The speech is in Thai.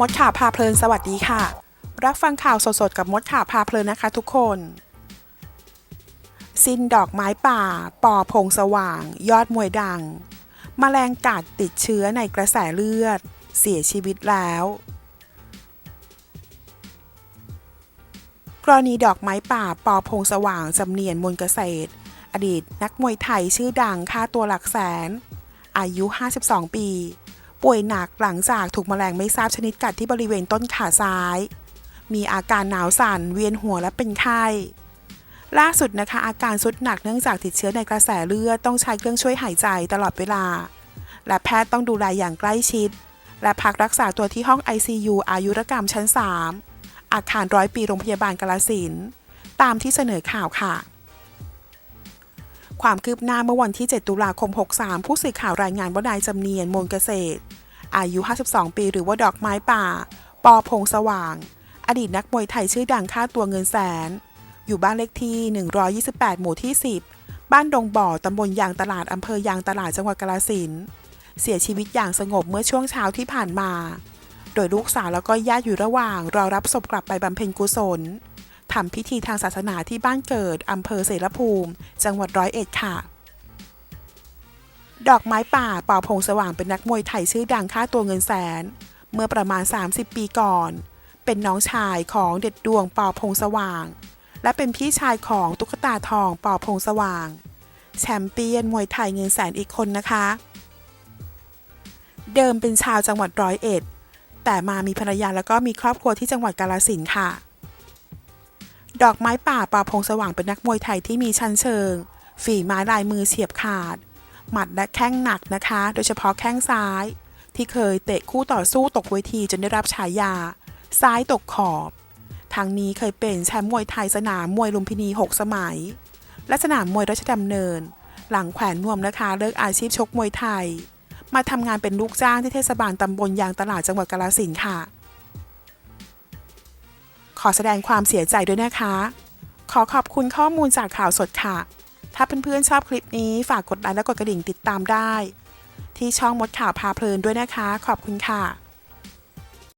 มดข่าวพาเพลินสวัสดีค่ะ รับฟังข่าวสดๆกับมดข่าวพาเพลินนะคะทุกคน สิ้นดอกไม้ป่า ปอพงสว่าง ยอดมวยดังมแมลงกัดติดเชื้อในกระแสเลือด เสียชีวิตแล้ว กรณีดอกไม้ป่า ปอพงสว่างจำเนียนมนเกษตร อดีตนักมวยไทยชื่อดังค่าตัวหลักแสน อายุ 52 ปี ป่วยหนักหลังจากถูกแมลงไม่ทราบชนิดกัดที่บริเวณต้นขาซ้าย มีอาการหนาวสั่นเวียนหัวและเป็นไข้ ล่าสุดนะคะ อาการสุดหนักเนื่องจากติดเชื้อในกระแสเลือดต้องใช้เครื่องช่วยหายใจตลอดเวลา และแพทย์ต้องดูแลอย่างใกล้ชิด และพักรักษาตัวที่ห้อง ICU อายุรกรรมชั้น 3 อาคารร้อยปีโรงพยาบาลกาลสินตามที่เสนอข่าวค่ะ ความคืบหน้าเมื่อวันที่ 7 ตุลาคม 63 ผู้สื่อข่าวรายงานว่านายจำเนียนมนเกษตร อายุ 52 ปีหรือว่าดอกไม้ป่า ปอพงสว่าง อดีตนักมวยไทยชื่อดังค่าตัวเงินแสน อยู่บ้านเลขที่ 128 หมู่ที่ 10 บ้านดงบ่อตำบลยางตลาดอำเภอยางตลาดจังหวัดกาฬสินธุ์เสียชีวิตอย่างสงบเมื่อช่วงเช้าที่ผ่านมา โดยลูกสาวแล้วก็ญาติอยู่ระหว่างรอรับศพกลับไปบำเพ็ญกุศล ทำพิธีทางศาสนาที่บ้านเกิดอำเภอเสรภูมิ จังหวัดร้อยเอ็ดค่ะ ดอกไม้ป่าปอพงสว่างเป็นนักมวยไทยชื่อดังค่าตัวเงินแสน เมื่อประมาณ 30 ปีก่อน เป็นน้องชายของเด็ดดวงปอพงสว่าง และเป็นพี่ชายของตุ๊กตาทองปอพงสว่าง แชมเปี้ยนมวยไทยเงินแสนอีกคนนะคะ เดิมเป็นชาวจังหวัดร้อยเอ็ดแต่มามีภรรยาแล้วก็มีครอบครัวที่จังหวัดกาฬสินค่ะ ดอกไม้ป่าปอพงสว่างเป็นนักมวยไทยที่มีชั้นเชิง ฝีไม้ลายมือเฉียบขาด หมัดและแข้งหนักนะคะ โดยเฉพาะแข้งซ้าย ที่เคยเตะคู่ต่อสู้ตกเวทีจนได้รับฉายา ซ้ายตกขอบ ทางนี้เคยเป็นแชมป์มวยไทยสนามมวยลุมพินี 6 สมัย และสนามมวยราชดำเนิน หลังแขวนนวมนะคะเลิกอาชีพชกมวยไทย มาทำงานเป็นลูกจ้างที่เทศบาลตำบลยางตลาดจังหวัดกาฬสินธุ์ค่ะ ขอแสดงความเสียใจด้วยนะคะ ขอขอบคุณข้อมูลจากข่าวสดค่ะ ถ้าเพื่อนๆชอบคลิปนี้ฝากกดไลค์และกดกระดิ่งติดตามได้ ที่ช่องมดข่าวพาเพลินด้วยนะคะ ขอบคุณค่ะ